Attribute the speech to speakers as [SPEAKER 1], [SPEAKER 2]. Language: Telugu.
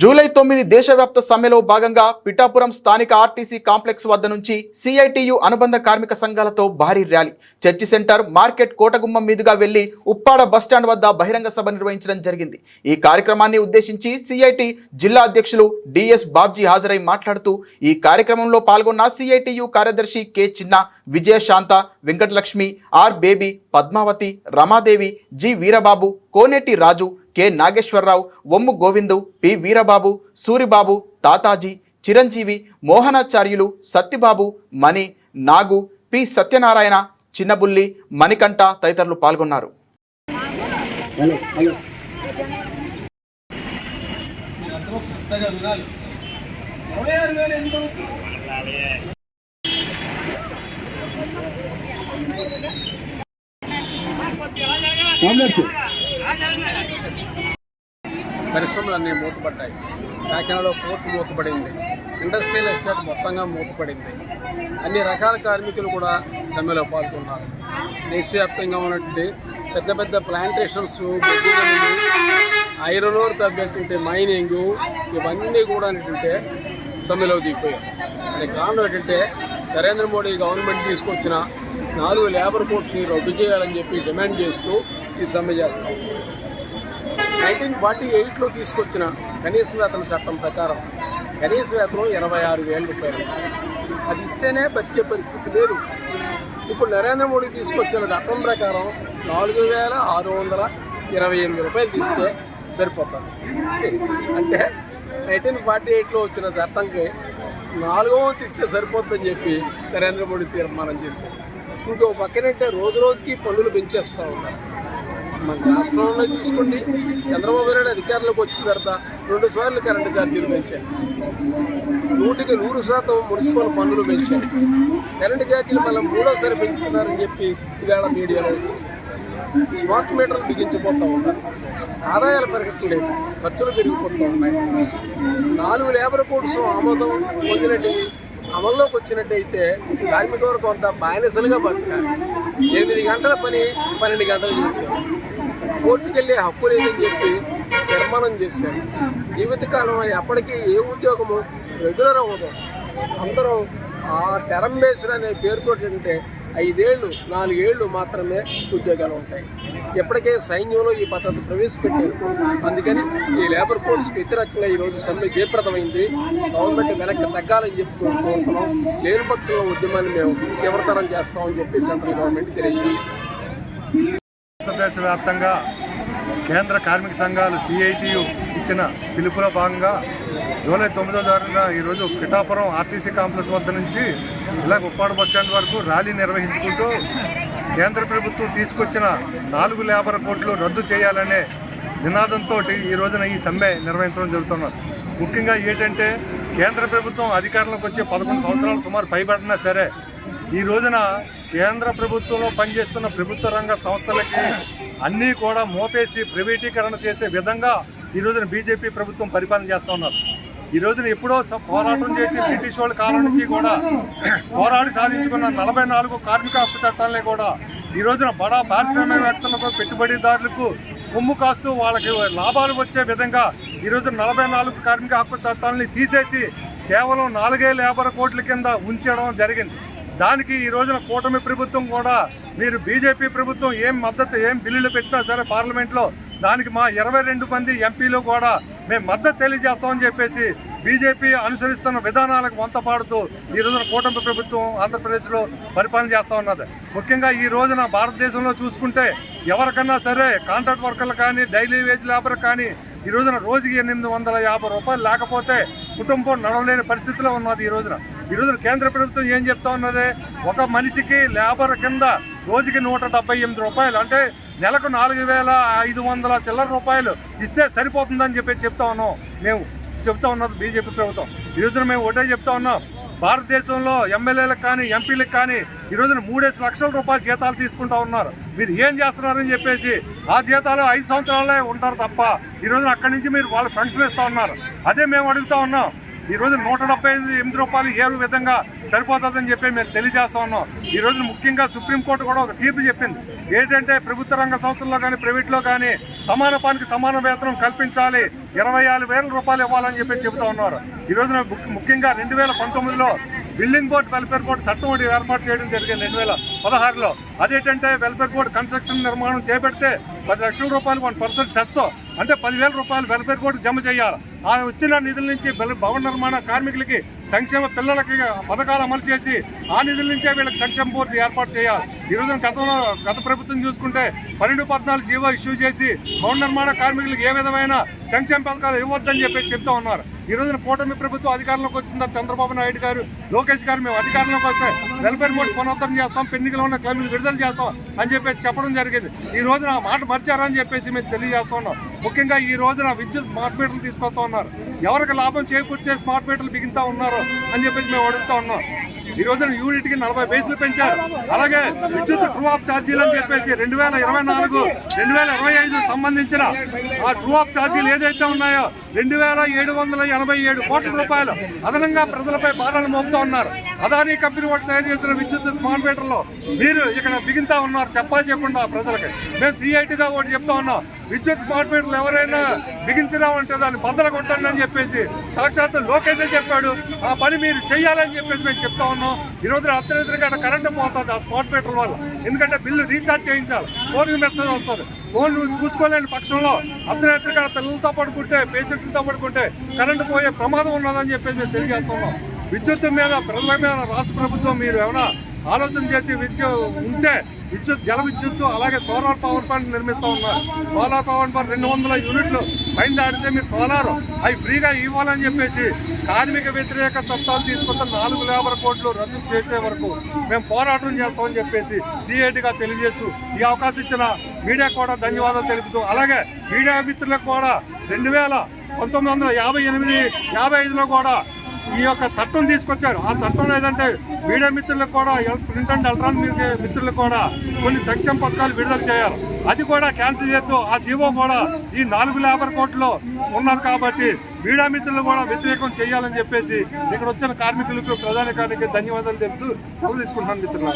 [SPEAKER 1] జూలై తొమ్మిది దేశవ్యాప్త సమ్మెలో భాగంగా పిఠాపురం స్థానిక ఆర్టీసీ కాంప్లెక్స్ వద్ద నుంచి సిఐటియు అనుబంధ కార్మిక సంఘాలతో భారీ rally. Church centre market Kotagummam మీదుగా వెళ్ళి ఉప్పాడ బస్టాండ్ వద్ద బహిరంగ సభ నిర్వహించడం జరిగింది. ఈ కార్యక్రమాన్ని ఉద్దేశించి సిఐటి జిల్లా అధ్యక్షులు డిఎస్ బాబ్జీ హాజరై మాట్లాడుతూ ఈ కార్యక్రమంలో పాల్గొన్న సిఐటియు కార్యదర్శి K. Chinna Vijayashanta Venkatalakshmi R. Baby Padmavathi Ramadevi G. Veerababu Koneti Raju K Nageswararao Ommu Govindu P Veerababu Suribabu Tataji Chiranjeevi Mohanacharyulu Sattibabu Mani Nagu P Satyanarayana Chinnabulli Manikanta తదితరులు పాల్గొన్నారు.
[SPEAKER 2] కాంప్లెక్స్
[SPEAKER 3] పరిశ్రమలన్నీ మూతపడ్డాయి. కాకినాడలో పోర్టు మూతపడింది. ఇండస్ట్రియల్ ఎస్టేట్ మొత్తంగా మూతపడింది. అన్ని రకాల కార్మికులు కూడా సమ్మెలో పాల్గొన్నారు. దేశవ్యాప్తంగా ఉన్నటువంటి పెద్ద పెద్ద ప్లాంటేషన్స్ ఐరన్ ఓర్ తగ్గట్టుంటే మైనింగ్ ఇవన్నీ కూడా ఏంటంటే సమ్మెలో దిగిపోయాయి. దానికి కారణం ఏంటంటే నరేంద్ర మోడీ గవర్నమెంట్ తీసుకొచ్చిన నాలుగు లేబర్ కోడ్స్ని రద్దు చేయాలని చెప్పి డిమాండ్ చేస్తూ ఈ సమ్మె చేస్తాం. నైన్టీన్ ఫార్టీ ఎయిట్లో తీసుకొచ్చిన కనీస వేతన చట్టం ప్రకారం కనీస వేతనం ఇరవై ఆరు వేల రూపాయలు. అది ఇస్తేనే బతికే పరిస్థితి లేదు. ఇప్పుడు నరేంద్ర మోడీ తీసుకొచ్చిన చట్టం ప్రకారం నాలుగు వేల ఆరు వందల ఇరవై ఎనిమిది రూపాయలు తీస్తే సరిపోతుంది అంటే నైన్టీన్ ఫార్టీ ఎయిట్లో వచ్చిన చట్టంకి నాలుగో తీస్తే సరిపోతుందని చెప్పి నరేంద్ర మోడీ తీర్మానం చేశారు. ఇంకో పక్కనంటే రోజు రోజుకి పనులు పెంచేస్తూ ఉన్నారు మన రాష్ట్రంలో చూసుకోండి చంద్రబాబు నాయుడు అధికారంలోకి వచ్చిన తర్వాత రెండు సార్లు కరెంటు ఛార్జీలు పెంచారు నూటికి నూరు శాతం మున్సిపల్ పన్నులు పెంచారు కరెంటు ఛార్జీలు మళ్ళీ మూడోసారి పెంచుతున్నారని చెప్పి ఇవాళ మీడియాలో స్మార్ట్ మీటర్లు బిగించిపోతూ ఉన్నారు. ఆదాయాలు పెరగట్లేదు ఖర్చులు పెరిగిపోతూ ఉన్నాయి. నాలుగు లేబర్ కోడ్స్ ఆమోదం పొందినట్టు అమల్లోకి వచ్చినట్టయితే కార్మిక వర్గం కొంత బానిసలుగా బతకాలి. ఎనిమిది గంటల పని పన్నెండు గంటలు చేశారు. కోర్టుకు వెళ్ళే హక్కు లేదని చెప్పి నిర్మాణం చేశారు. జీవితకాలం ఎప్పటికీ ఏ ఉద్యోగము రెగ్యులర్ అవ్వదు. అందరూ ఆ టెరం బేస్డ్ అనే పేరుతో అంటే ఐదేళ్ళు నాలుగేళ్ళు మాత్రమే ఉద్యోగాలు ఉంటాయి. ఇప్పటికే సైన్యంలో ఈ పద్ధతి ప్రవేశపెట్టారు. అందుకని ఈ లేబర్ కోడ్స్కి వ్యతిరేకంగా ఈరోజు సమ్మె జయప్రదమైంది. గవర్నమెంట్ వెనక్కి తగ్గాలని చెప్పి కోరుతున్నాం. లేని పక్షంలో ఉద్యమాన్ని మేము తీవ్రతరం చేస్తామని చెప్పి సెంట్రల్ గవర్నమెంట్ తెలియజేసింది
[SPEAKER 4] ఆంధ్రప్రదేశ్ వ్యాప్తంగా కేంద్ర కార్మిక సంఘాలు సిఐటియు ఇచ్చిన పిలుపులో భాగంగా జూలై తొమ్మిదో తారీఖున ఈరోజు పిఠాపురం ఆర్టీసీ కాంప్లెక్స్ వద్ద నుంచి ఇలా ఉప్పాడు స్టాండ్ వరకు ర్యాలీ నిర్వహించుకుంటూ కేంద్ర ప్రభుత్వం తీసుకొచ్చిన నాలుగు లేబర్ కోట్లు రద్దు చేయాలనే నినాదంతో ఈ రోజున ఈ సమ్మె నిర్వహించడం జరుగుతున్నది. ముఖ్యంగా ఏంటంటే కేంద్ర ప్రభుత్వం అధికారంలోకి వచ్చి పదకొండు సంవత్సరాలు సుమారు పైబడినా సరే ఈ రోజున కేంద్ర ప్రభుత్వంలో పనిచేస్తున్న ప్రభుత్వ రంగ సంస్థలకి అన్నీ కూడా మోపేసి ప్రైవేటీకరణ చేసే విధంగా ఈ రోజున బీజేపీ ప్రభుత్వం పరిపాలన చేస్తూ ఉన్నారు. ఈ రోజున ఎప్పుడో పోరాటం చేసి బ్రిటిష్ వాళ్ళ కాలం నుంచి కూడా పోరాడి సాధించుకున్న నలభై నాలుగు కార్మిక హక్కు చట్టాలని కూడా ఈ రోజున బడా పారిశ్రామికవేత్తలకు పెట్టుబడిదారులకు కొమ్ము కాస్తూ వాళ్ళకి లాభాలు వచ్చే విధంగా ఈ రోజున నలభై నాలుగు కార్మిక హక్కు చట్టాలని తీసేసి కేవలం నాలుగే లేబర్ కోట్ల కింద ఉంచడం జరిగింది. దానికి ఈ రోజున కూటమి ప్రభుత్వం కూడా మీరు బీజేపీ ప్రభుత్వం ఏం మద్దతు ఏం బిల్లులు పెట్టినా సరే పార్లమెంట్లో దానికి మా ఇరవై రెండు మంది ఎంపీలు కూడా మేము మద్దతు తెలియజేస్తామని చెప్పేసి బీజేపీ అనుసరిస్తున్న విధానాలకు వంత పాడుతూ ఈ రోజున కూటమి ప్రభుత్వం ఆంధ్రప్రదేశ్లో పరిపాలన చేస్తూ ఉన్నది. ముఖ్యంగా ఈ రోజున భారతదేశంలో చూసుకుంటే ఎవరికన్నా సరే కాంట్రాక్ట్ వర్కర్లు కానీ డైలీ వేజ్ లేబర్ కానీ ఈ రోజున రోజుకి ఎనిమిది వందల యాభై రూపాయలు లేకపోతే కుటుంబం నడవలేని పరిస్థితిలో ఉన్నది ఈ రోజున. ఈ కేంద్ర ప్రభుత్వం ఏం చెప్తా ఉన్నది? ఒక మనిషికి లేబర్ కింద రోజుకి నూట డెబ్బై ఎనిమిది రూపాయలు అంటే నెలకు నాలుగు వేల ఐదు వందల చిల్లర రూపాయలు ఇస్తే సరిపోతుందని చెప్పి చెప్తా ఉన్నాం. మేము చెప్తా ఉన్నది బీజేపీ ప్రభుత్వం. ఈ రోజున మేము ఒకటే చెప్తా ఉన్నాం. భారతదేశంలో ఎమ్మెల్యేలకు కానీ ఎంపీలకు కానీ ఈ రోజున మూడేసి లక్షల రూపాయల జీతాలు తీసుకుంటా ఉన్నారు. మీరు ఏం చేస్తున్నారని చెప్పేసి ఆ జీతాలు ఐదు సంవత్సరాలే ఉంటారు తప్ప ఈ అక్కడి నుంచి మీరు వాళ్ళ పెన్షన్ ఇస్తూ ఉన్నారు. అదే మేము అడుగుతా ఉన్నాం. ఈరోజు నూట డెబ్బై ఎనిమిది రూపాయలు ఏ విధంగా సరిపోతుందని చెప్పి మేము తెలియజేస్తా ఉన్నాం. ఈరోజు ముఖ్యంగా సుప్రీంకోర్టు కూడా ఒక తీర్పు చెప్పింది. ఏంటంటే ప్రభుత్వ రంగ సంస్థల్లో కానీ ప్రైవేట్లో కానీ సమాన పానికి సమాన వేతనం కల్పించాలి. ఇరవై ఆరు వేల రూపాయలు ఇవ్వాలని చెప్పి చెబుతా ఉన్నారు. ఈ రోజున ము- ముఖ్యంగా రెండు వేల పంతొమ్మిదిలో బిల్డింగ్ బోర్డు వెల్ఫేర్ బోర్డు చట్టం ఒకటి ఏర్పాటు చేయడం జరిగింది రెండు వేల పదహారులో. అదేంటంటే వెల్ఫేర్ బోర్డు కన్స్ట్రక్షన్ నిర్మాణం చేపడితే పది లక్షల రూపాయలు వన్ పర్సెంట్ సెస్ అంటే పదివేల రూపాయలు వెల్ఫేర్ బోర్డు జమ చేయాలి. ఆ వచ్చిన నిధుల నుంచి భవన నిర్మాణ కార్మికులకి సంక్షేమ పిల్లలకి పథకాలు అమలు చేసి ఆ నిధుల నుంచే వీళ్ళకి సంక్షేమ బోర్డు ఏర్పాటు చేయాలి. ఈ రోజున గతంలో గత ప్రభుత్వం చూసుకుంటే పన్నెండు పద్నాలుగు జీవో ఇష్యూ చేసి భవన నిర్మాణ కార్మికులకు ఏ విధమైన సంక్షేమ పథకాలు ఇవ్వద్దని చెప్పి చెప్తా ఉన్నారు. ఈ రోజున కూటమి ప్రభుత్వం అధికారంలోకి వచ్చిందా? చంద్రబాబు నాయుడు గారు లోకేష్ గారు మేము అధికారంలోకి వస్తే వెల్ఫేర్ బోర్డు పునరుద్ధరణ చేస్తాం పెన్నికలో ఉన్న క్లైమ్లు విడుదల చేస్తాం అని చెప్పేసి చెప్పడం జరిగింది. ఈ రోజున ఆ మాట మర్చారని చెప్పేసి మేము తెలియజేస్తా ఉన్నాం. ముఖ్యంగా ఈ రోజున విద్యుత్ స్మార్ట్ మీటర్లు తీసుకొస్తా ఉన్నారు. ఎవరికి లాభం చేకూర్చే స్మార్ట్ మీటర్లు బిగింతా ఉన్నారు అని చెప్పేసి మేము అడుగుతా ఉన్నాం. ఈ రోజున యూనిట్కి నలభై బేసులు పెంచారు. అలాగే విద్యుత్ ట్రూ ఆఫ్ ఛార్జీలు అని చెప్పేసి రెండు వేల ఇరవై నాలుగు రెండు వేల ఇరవై ఐదు సంబంధించిన ఆ ట్రూ ఆఫ్ ఛార్జీలు ఏదైతే ఉన్నాయో రెండు వేల ఏడు వందల ఎనభై ఏడు కోట్ల రూపాయలు అదనంగా ప్రజలపై భారాలు మోపుతా ఉన్నారు. అదానీ కంపెనీ ఒకటి తయారు చేసిన విద్యుత్ స్మార్ట్ మీటర్లో మీరు ఇక్కడ బిగింతా ఉన్నారు. చెప్పా చెప్పకుండా ప్రజలకి. మేము సిఐటిగా ఒకటి చెప్తా ఉన్నాం. విద్యుత్ స్మార్ట్ మీటర్లు ఎవరైనా బిగించినా ఉంటే దాన్ని బద్దలు కొట్టండి అని చెప్పేసి సాక్షాత్ లోకేషే చెప్పాడు. ఆ పని మీరు చెయ్యాలని చెప్పేసి మేము చెప్తా ఉన్నాం. ఈ రోజు అర్ధరాత్రికి అక్కడ కరెంటు పోతుంది ఆ స్పాట్ మీటర్ వల్ల. ఎందుకంటే బిల్లు రీఛార్జ్ చేయించాలి. ఫోన్కి మెసేజ్ వస్తుంది. ఫోన్ చూసుకోలేని పక్షంలో అర్ధరాత్రికి అక్కడ పిల్లలతో పడుకుంటే పేషెంట్లతో పడుకుంటే కరెంటు పోయే ప్రమాదం ఉన్నదని చెప్పేసి మేము తెలియజేస్తున్నాం. విద్యుత్ మీద ప్రజల మీద రాష్ట్ర ప్రభుత్వం మీరు ఏమైనా ఆలోచన చేసి విద్య ఉంటే విద్యుత్ జల విద్యుత్ అలాగే సోలార్ పవర్ ప్లాంట్ నిర్మిస్తూ ఉన్నారు. సోలార్ పవర్ ప్లాంట్ రెండు వందల యూనిట్లు పైన దాటితే మీరు సోలార్. అవి ఫ్రీగా ఇవ్వాలని చెప్పేసి కార్మిక వ్యతిరేక చట్టాలు తీసుకొస్తే నాలుగు లేబర్ కోట్లు రద్దు చేసే వరకు మేము పోరాటం చేస్తామని చెప్పేసి సిఐటిగా తెలియజేస్తూ ఈ అవకాశం ఇచ్చిన మీడియా కూడా ధన్యవాదాలు తెలుపుతూ అలాగే మీడియా మిత్రులకు కూడా రెండు వేల పంతొమ్మిది వందల యాభై ఎనిమిది యాభై ఐదులో కూడా ఈ యొక్క చట్టం తీసుకొచ్చారు. ఆ చట్టం ఏదంటే మీడియా మిత్రులకు కూడా ఎల్- ప్రింట్ అండ్ ఎలక్ట్రానిక్ మిత్రులకు కూడా కొన్ని సంక్షేమ పథకాలు విడుదల చేయాలి. అది కూడా క్యాన్సిల్ చేస్తూ ఆ జీవో కూడా ఈ నాలుగు లేబర్ కోర్టులో ఉన్నది కాబట్టి మీడియా మిత్రులు కూడా వ్యతిరేకం చేయాలని చెప్పేసి ఇక్కడ వచ్చిన కార్మికులకు ప్రధాన కార్మికులకు ధన్యవాదాలు తెలుపుతూ సెలవు తీసుకుంటున్నాను మిత్రులు